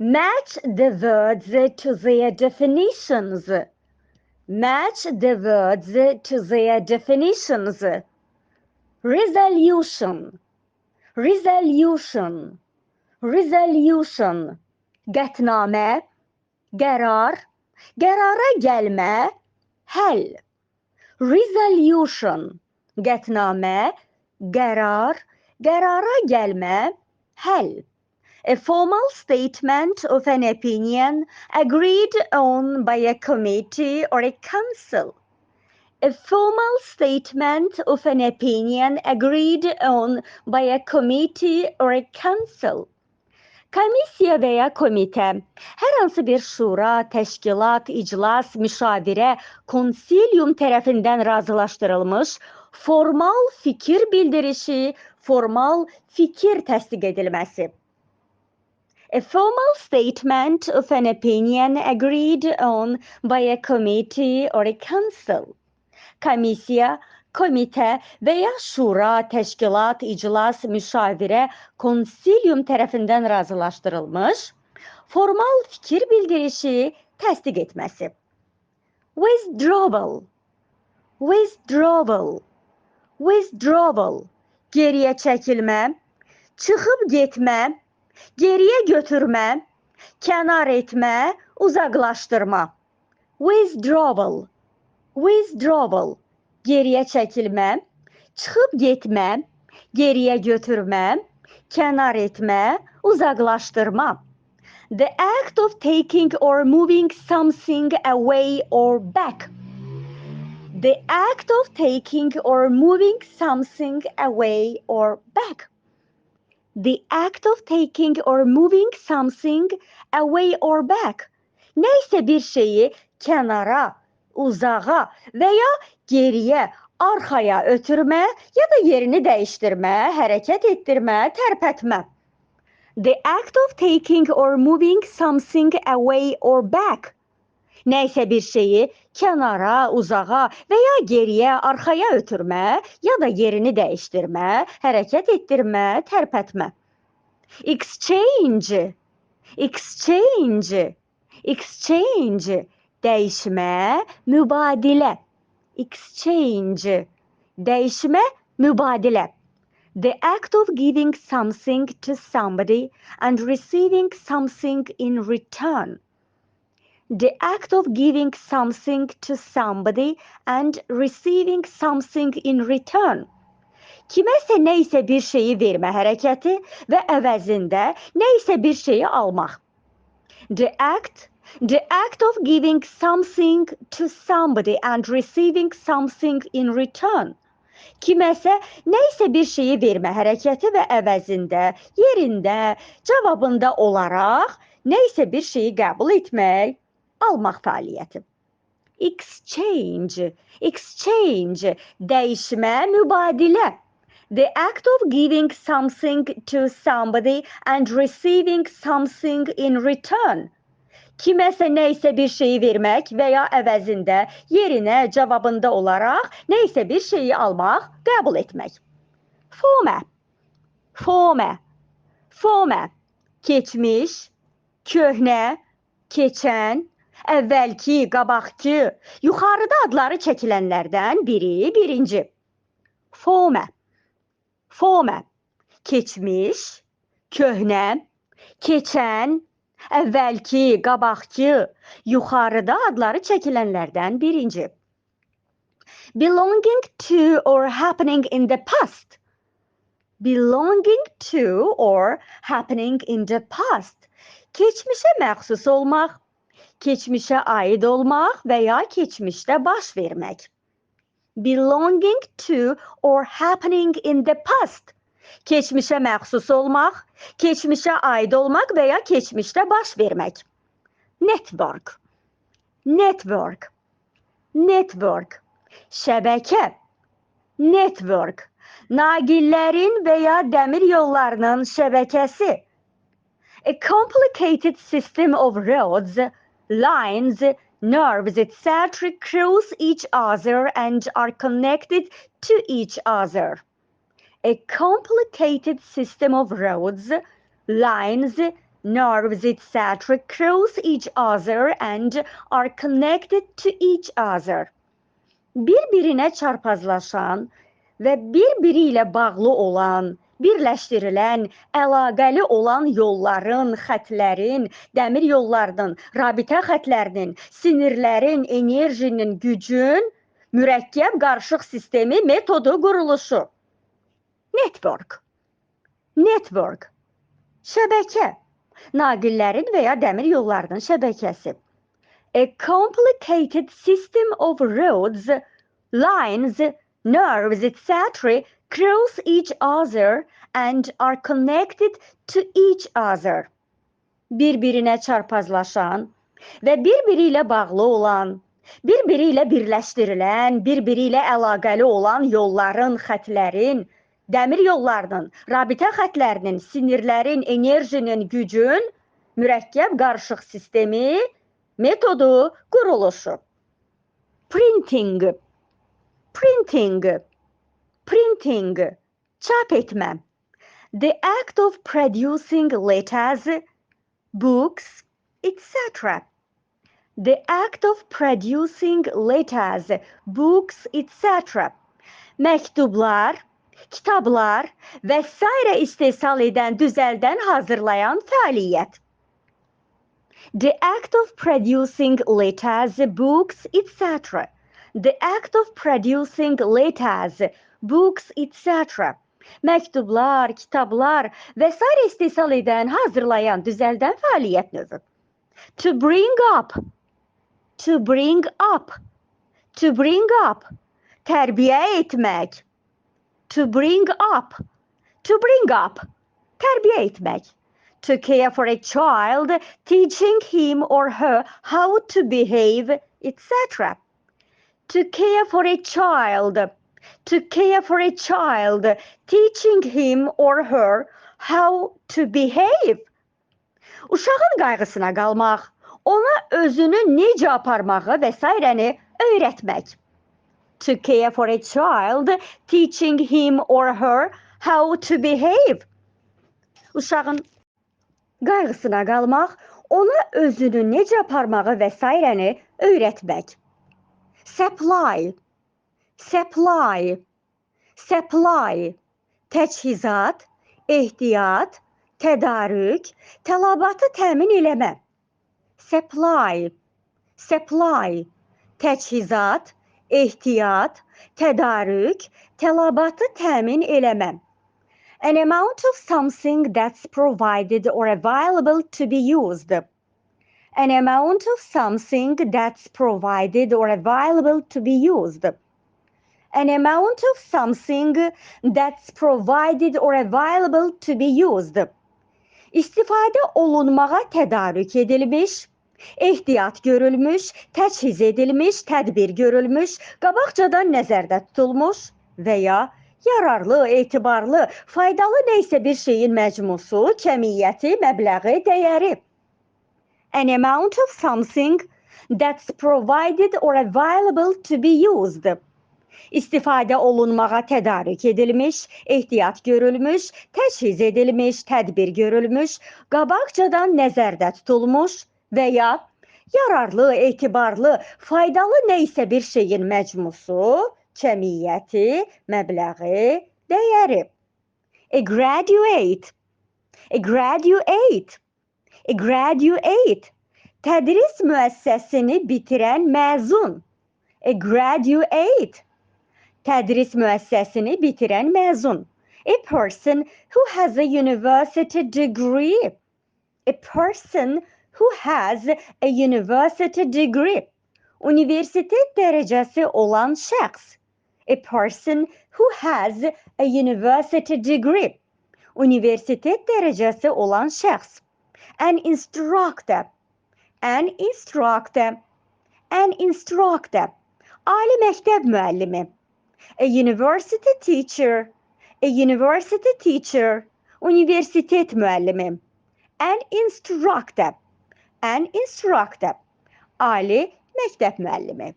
Match the words to their definitions. Match the words to their definitions. Resolution. Resolution. Resolution. Qətnamə, qərar, qərara gəlmə, həll. Resolution. Qətnamə, qərar, qərara gəlmə, həll. A formal statement of an opinion agreed on by a committee or a council. A formal statement of an opinion agreed on by a committee or a council. Komissiya və ya komitə hər hansı bir şura, təşkilat, iclas, müşavirə, konsilium tərəfindən razılaşdırılmış formal fikir bildirişi, formal fikir təsdiq edilməsi. A formal statement of an opinion agreed on by a committee or a council. Komissiya, komitə və ya şura, təşkilat, iclas, müşavirə, konsilium tərəfindən razılaşdırılmış formal fikir bildirişi təsdiq etməsi. Withdrawal. Withdrawal. Withdrawal. Geriyə çəkilmə, çıxıb getmə, geriyə götürmə, kənar etmə, uzaqlaşdırma. Withdrawal. Withdrawal. Geriyə çəkilmə, çıxıb getmə, geriyə götürmə, kənar etmə, uzaqlaşdırma. The act of taking or moving something away or back. The act of taking or moving something away or back. The act of taking or moving something away or back. Neysə bir şeyi kənara, uzağa və ya geriyə, arxaya ötürmə ya da yerini dəyişdirmə, hərəkət etdirmə, tərpətmə. The act of taking or moving something away or back. neyse bir şeyi kenara, uzağa veya geriye, arkaya ötürme ya da yerini değiştirme, hareket ettirme, terpetme. Exchange, exchange, exchange, değişme, mübadile. Exchange, değişme, mübadile. The act of giving something to somebody and receiving something in return. The act of giving something to somebody and receiving something in return. Kiməsə nə isə bir şeyi vermə hərəkəti və əvəzində nə isə bir şeyi almaq. The act The act of giving something to somebody and receiving something in return. Kiməsə nə isə bir şeyi vermə hərəkəti və əvəzində, yerində, cavabında olaraq nə isə bir şeyi qəbul etmək, almaq fəaliyyəti. Exchange, exchange, dəyişmə, mübadilə. The act of giving something to somebody and receiving something in return. Kiməsə nə isə bir şeyi vermək və ya əvəzində yerinə cavabında olaraq nə isə bir şeyi almaq, qəbul etmək. Formə. Formə. Formə. Keçmiş, köhnə, keçən, əvvəlki, qabaqki, yuxarıda adları çəkilənlərdən biri birinci. Formə. Formə. Keçmiş, köhnə, keçən, əvvəlki, qabaqki, yuxarıda adları çəkilənlərdən birinci. Belonging to or happening in the past. Belonging to or happening in the past. Keçmişə məxsus olmaq, keçmişə aid olmaq və ya keçmişdə baş vermək. Belonging to or happening in the past keçmişə məxsus olmaq, keçmişə aid olmaq və ya keçmişdə baş vermək. Network. Network. Network. Şəbəkə. Network. Naqillərin və ya dəmir yollarının şəbəkəsi. A complicated system of roads, lines, nerves, etc. cross each other and are connected to each other a complicated system of roads, lines, nerves, etc. cross each other and are connected to each other. Bir-birinə çarpazlaşan və bir-biri bağlı olan, birləşdirilən, əlaqəli olan yolların, xətlərin, dəmir yollarının, rabitə xətlərinin, sinirlərin, enerjinin, gücün mürəkkəb qarışıq sistemi metodu quruluşu. Network. Network. Şəbəkə. Naqillərin və ya dəmir yollarının şəbəkəsi. A complicated system of roads, lines, nerves, etc. cross each other and are connected to each other. Bir-birinə çarpazlaşan və bir-biri ilə bağlı olan, bir-biri ilə birləşdirilən, bir-biri ilə əlaqəli olan yolların, xətlərin, dəmir yollarının, rabitə xətlərinin, sinirlərin, enerjinin, gücün mürəkkəb qarışıq sistemi, metodu, quruluşu. Printing, printing, printing, etmə. The act of producing letters, books, etc. The act of producing letters, books, etc. Məktublar, kitablar və s. istehsal edən, düzəldən, hazırlayan fəaliyyət. The act of producing letters, books, etc. The act of producing letters, books, etc. Məktublar, kitablar s. istehsal edən, hazırlayan, düzəldən fəaliyyət növü. To bring up, to bring up, to bring up, tərbiyə etmək. To bring up, to bring up, tərbiyə etmək. To care for a child, teaching him or her how to behave, etc. To care for a child, to care for a child, teaching him or her how to behave. Uşağın qayğısına qalmaq, ona özünü necə aparmağı və s. öyrətmək. To care for a child, teaching him or her how to behave. Uşağın qayğısına qalmaq, ona özünü necə aparmağı və s. öyrətmək. Supply, supply, supply, təchizat, ehtiyat, tədarük, tələbatı təmin eləmə. Supply, supply, təchizat, ehtiyat, tədarük, tələbatı təmin eləmə. An amount of something that's provided or available to be used. An amount of something that's provided or available to be used. An amount of something that's provided or available to be used. İstifadə olunmağa tədarük edilmiş, ehtiyat görülmüş, təchiz edilmiş, tədbir görülmüş, qabaqcadan nəzərdə tutulmuş və ya yararlı, etibarlı, faydalı nə isə bir şeyin məcmusu, kəmiyyəti, məbləği, dəyəri. An amount of something that's provided or available to be used. İstifadə olunmağa tədarük edilmiş, ehtiyat görülmüş, təchiz edilmiş, tədbir görülmüş, qabaqcadan nəzərdə tutulmuş və ya yararlı, etibarlı, faydalı nə isə bir şeyin məcmusu, cəmiyyəti, məbləği, dəyəri. A graduate, a graduate, a graduate. Tədris müəssisəsini bitirən məzun. A graduate. Tədris müəssisəsini bitirən məzun. A person who has a university degree. A person who has a university degree. Universitet dərəcəsi olan şəxs a person who has a university degree. Universitet dərəcəsi olan şəxs. An instructor. An instructor. An instructor. Ali məktəb müəllimi. A university teacher. A university teacher. Universitet müəllimi. An instructor. An instructor. Ali müəllimi.